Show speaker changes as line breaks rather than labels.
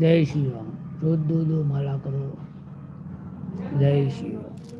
જય શ્રી રામ. રોજ દો દો માલા કરો. જય શ્રી રામ.